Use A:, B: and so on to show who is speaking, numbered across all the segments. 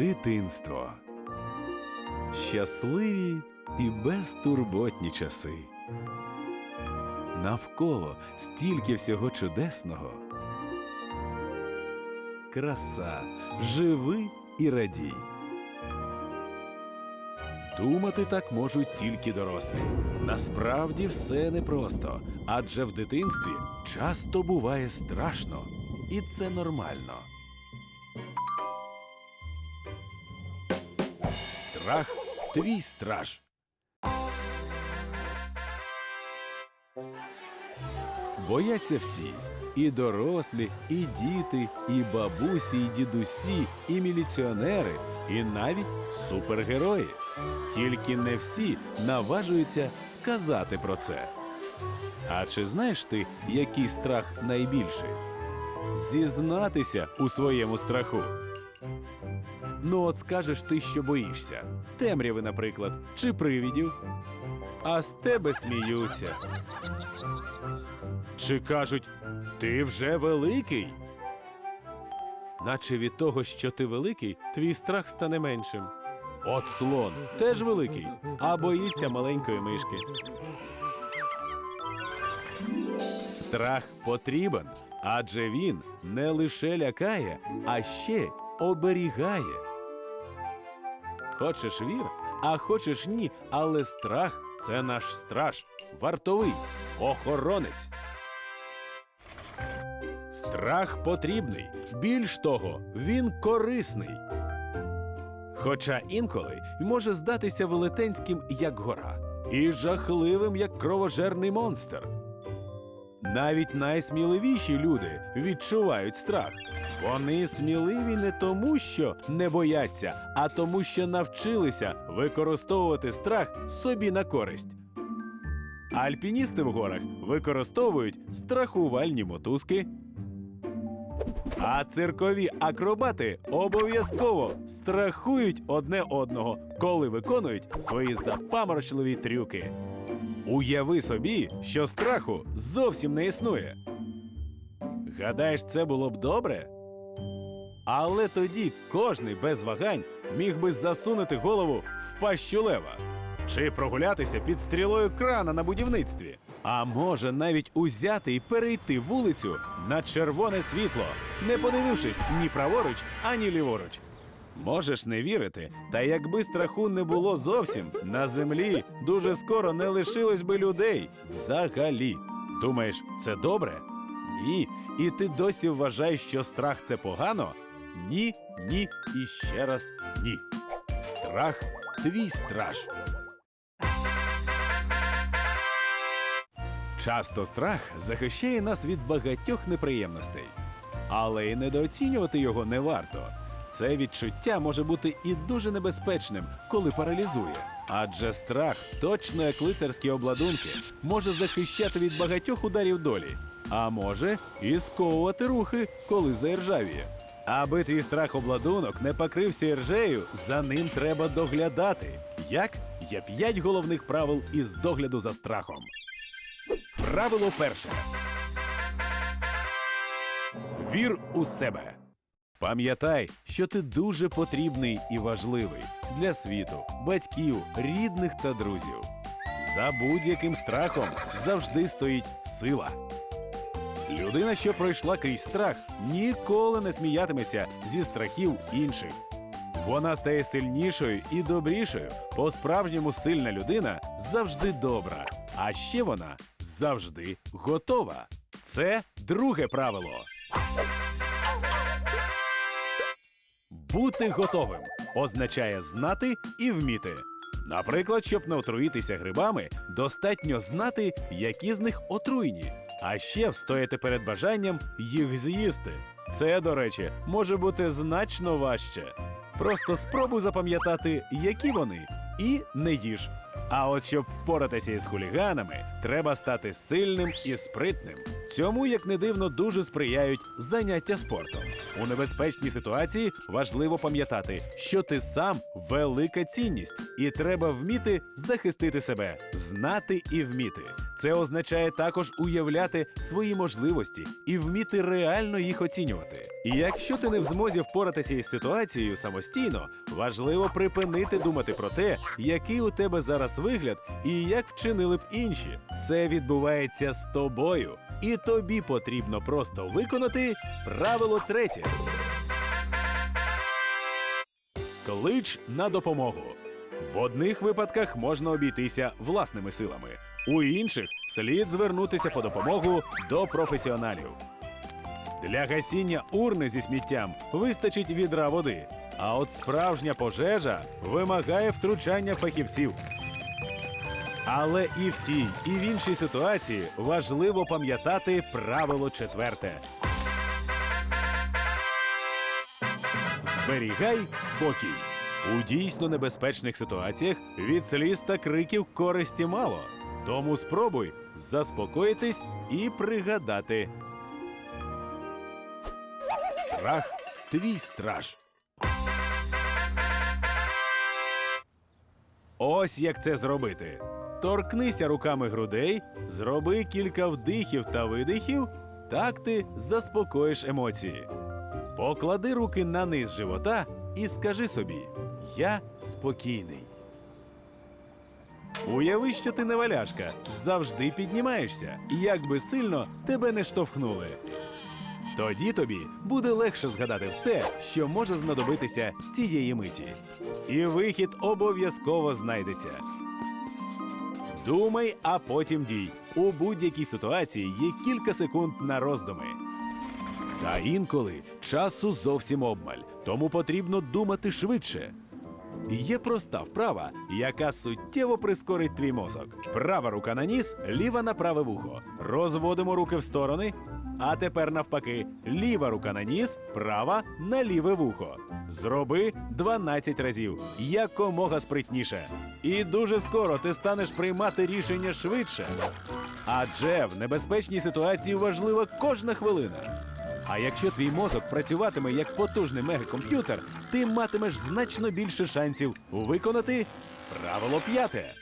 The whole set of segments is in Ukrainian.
A: Дитинство. Щасливі і безтурботні часи. Навколо стільки всього чудесного. Краса, живи і радій. Думати так можуть тільки дорослі. Насправді все непросто, адже в дитинстві часто буває страшно, і це нормально. Страх твій страж. Бояться всі. І дорослі, і діти, і бабусі, і дідусі, і міліціонери, і навіть супергерої. Тільки не всі наважуються сказати про це. А чи знаєш ти, який страх найбільший? Зізнатися у своєму страху. Ну, от скажеш ти, що боїшся. Темряви, наприклад, чи привідів. А з тебе сміються. Чи кажуть, ти вже великий? Наче від того, що ти великий, твій страх стане меншим. От слон теж великий, а боїться маленької мишки. Страх потрібен, адже він не лише лякає, а ще оберігає. Хочеш вір, а хочеш ні, але страх це наш страж, вартовий, охоронець. Страх потрібний. Більш того, він корисний. Хоча інколи може здатися велетенським, як гора, і жахливим, як кровожерний монстр. Навіть найсміливіші люди відчувають страх. Вони сміливі не тому, що не бояться, а тому, що навчилися використовувати страх собі на користь. Альпіністи в горах використовують страхувальні мотузки. А циркові акробати обов'язково страхують одне одного, коли виконують свої запаморочливі трюки. Уяви собі, що страху зовсім не існує. Гадаєш, це було б добре? Але тоді кожний без вагань міг би засунути голову в пащу лева чи прогулятися під стрілою крана на будівництві. А може навіть узяти і перейти вулицю на червоне світло, не подивившись ні праворуч, ані ліворуч. Можеш не вірити, та якби страху не було зовсім, на землі дуже скоро не лишилось би людей взагалі. Думаєш, це добре? Ні. І ти досі вважаєш, що страх це погано? Ні, ні і ще раз ні. Страх твій страж. Часто страх захищає нас від багатьох неприємностей, але й недооцінювати його не варто. Це відчуття може бути і дуже небезпечним, коли паралізує. Адже страх, точно як лицарські обладунки, може захищати від багатьох ударів долі, а може і сковувати рухи, коли заіржавіє. Аби твій страх обладунок не покрився іржею, за ним треба доглядати. Як? Є п'ять головних правил із догляду за страхом. Правило перше. Вір у себе. Пам'ятай, що ти дуже потрібний і важливий для світу, батьків, рідних та друзів. За будь-яким страхом завжди стоїть сила. Людина, що пройшла крізь страх, ніколи не сміятиметься зі страхів інших. Вона стає сильнішою і добрішою. По-справжньому сильна людина завжди добра. А ще вона завжди готова. Це друге правило. Бути готовим означає знати і вміти. Наприклад, щоб не отруїтися грибами, достатньо знати, які з них отруйні, а ще встояти перед бажанням їх з'їсти. Це, до речі, може бути значно важче. Просто спробуй запам'ятати, які вони, і не їж. А от щоб впоратися із хуліганами, треба стати сильним і спритним. Цьому, як не дивно, дуже сприяють заняття спортом. У небезпечній ситуації важливо пам'ятати, що ти сам велика цінність, і треба вміти захистити себе, знати і вміти. Це означає також уявляти свої можливості і вміти реально їх оцінювати. І якщо ти не в змозі впоратися із ситуацією самостійно, важливо припинити думати про те, який у тебе зараз вигляд і як вчинили б інші. Це відбувається з тобою, і тобі потрібно просто виконати правило третє. Клич на допомогу. В одних випадках можна обійтися власними силами, у інших слід звернутися по допомогу до професіоналів. Для гасіння урни зі сміттям вистачить відра води, а от справжня пожежа вимагає втручання фахівців. Але і в тій, і в іншій ситуації важливо пам'ятати правило четверте. Зберігай спокій. У дійсно небезпечних ситуаціях від сліз та криків користі мало. Тому спробуй заспокоїтись і пригадати. Страх твій страж. Ось як це зробити. Торкнися руками грудей, зроби кілька вдихів та видихів, так ти заспокоїш емоції. Поклади руки на низ живота і скажи собі: Я спокійний. Уяви, що ти не валяшка, завжди піднімаєшся, як би сильно тебе не штовхнули. Тоді тобі буде легше згадати все, що може знадобитися цієї миті. І вихід обов'язково знайдеться. Думай, а потім дій. У будь-якій ситуації є кілька секунд на роздуми. Та інколи часу зовсім обмаль, тому потрібно думати швидше. Є проста вправа, яка суттєво прискорить твій мозок. Права рука на ніс, ліва на праве вухо. Розводимо руки в сторони. А тепер навпаки, ліва рука на ніс, права на ліве вухо. Зроби 12 разів, якомога спритніше. І дуже скоро ти станеш приймати рішення швидше. Адже в небезпечній ситуації важлива кожна хвилина. А якщо твій мозок працюватиме як потужний мегакомп'ютер, ти матимеш значно більше шансів виконати правило п'яте.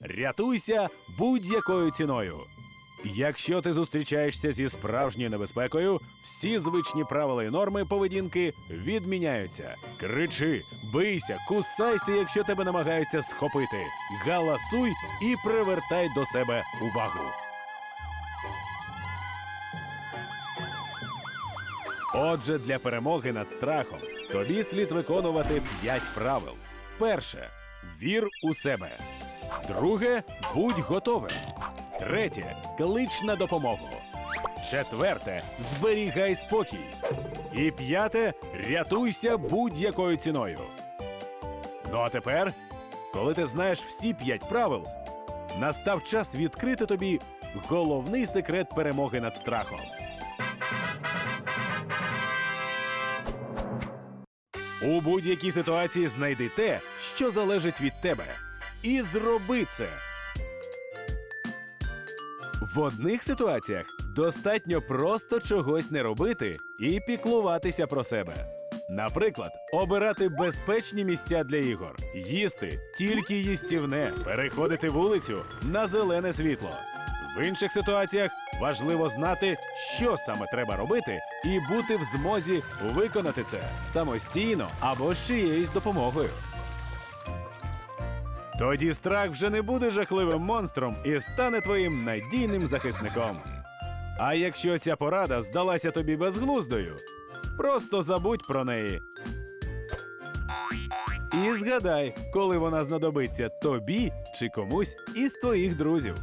A: Рятуйся будь-якою ціною. Якщо ти зустрічаєшся зі справжньою небезпекою, всі звичні правила і норми поведінки відміняються. Кричи, бийся, кусайся, якщо тебе намагаються схопити. Галасуй і привертай до себе увагу. Отже, для перемоги над страхом тобі слід виконувати п'ять правил. Перше вір у себе. Друге будь готовим. Третє клич на допомогу. Четверте зберігай спокій. І п'яте рятуйся будь-якою ціною. Ну а тепер, коли ти знаєш всі п'ять правил, настав час відкрити тобі головний секрет перемоги над страхом. У будь-якій ситуації знайди те, що залежить від тебе, і зроби це. В одних ситуаціях достатньо просто чогось не робити і піклуватися про себе. Наприклад, обирати безпечні місця для ігор, їсти тільки їстівне, переходити вулицю на зелене світло. В інших ситуаціях важливо знати, що саме треба робити, і бути в змозі виконати це самостійно або з чиєюсь допомогою. Тоді страх вже не буде жахливим монстром і стане твоїм надійним захисником. А якщо ця порада здалася тобі безглуздою, просто забудь про неї. І згадай, коли вона знадобиться тобі чи комусь із твоїх друзів.